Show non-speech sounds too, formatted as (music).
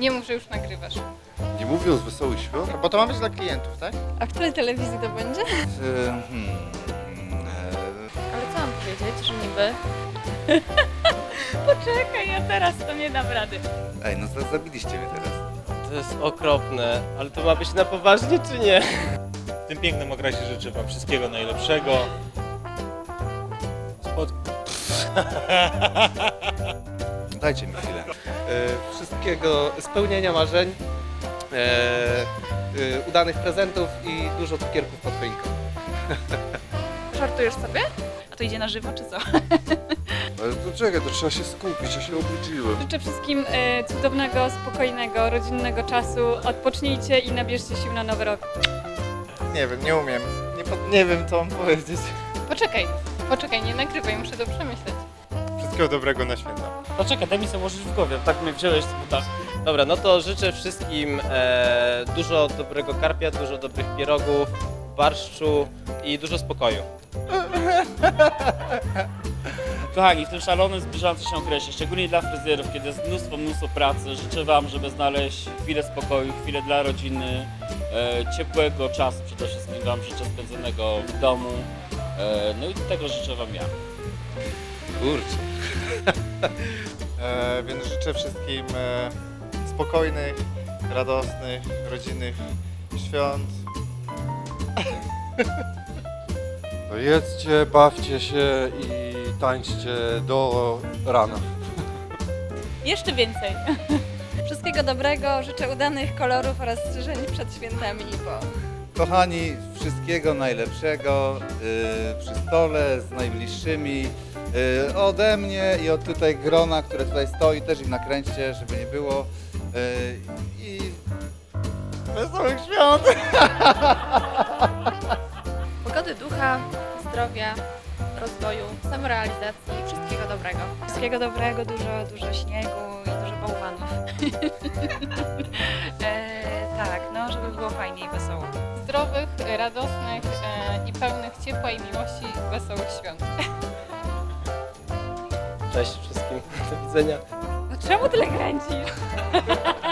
Nie mów, że już nagrywasz. Nie mówiąc wesołych świąt? Bo to ma być dla klientów, tak? A w której telewizji to będzie? Hmm, Ale co mam powiedzieć, że niby? (laughs) Poczekaj, ja teraz to nie dam rady. Ej, no za- zabiliście mnie teraz. To jest okropne, ale to ma być na poważnie czy nie? W tym pięknym okresie życzę Wam wszystkiego najlepszego. Spod... (laughs) Dajcie mi chwilę. E, wszystkiego, spełnienia marzeń, e, e, udanych prezentów i dużo cukierków pod choinką. (laughs) Żartujesz sobie? A to idzie na żywo, czy co? Ale to czekaj, to trzeba się skupić, ja się obudziłem. Życzę wszystkim e, cudownego, spokojnego, rodzinnego czasu. Odpocznijcie i nabierzcie sił na nowy rok. Nie wiem, nie umiem. Nie, po, nie wiem, co mam powiedzieć. Poczekaj, poczekaj, nie nagrywaj, muszę to przemyśleć. Wszystkiego dobrego na święta. Poczekaj, daj mi sobie ułożyć w głowie, tak mnie wziąłeś z buta. Dobra, no to życzę wszystkim e, dużo dobrego karpia, dużo dobrych pierogów, barszczu i dużo spokoju. (laughs) Kochani, w tym szalonym, zbliżającym się okresie, szczególnie dla fryzjerów, kiedy jest mnóstwo, mnóstwo pracy, życzę Wam, żeby znaleźć chwilę spokoju, chwilę dla rodziny, e, ciepłego czasu przede wszystkim Wam życzę spędzonego w domu. E, no i tego życzę Wam ja. Kurczę. (laughs) E, więc życzę wszystkim e, spokojnych, radosnych, rodzinnych świąt. (laughs) To jedzcie, bawcie się i tańczcie do rana. Jeszcze więcej. (laughs) Wszystkiego dobrego, życzę udanych kolorów oraz strzyżeń przed świętami, bo Kochani, wszystkiego najlepszego y, przy stole z najbliższymi. Y, ode mnie i od tutaj grona, które tutaj stoi, też im nakręćcie, żeby nie było. Y, I wesołych świąt! (laughs) Pogody ducha, zdrowia, rozwoju, samorealizacji i wszystkiego dobrego. Wszystkiego dobrego, dużo, dużo śniegu i dużo bałwanów. (laughs) radosnych e, i pełnych ciepła i miłości wesołych świąt. Cześć wszystkim, do widzenia. No czemu tyle kręcisz? (laughs)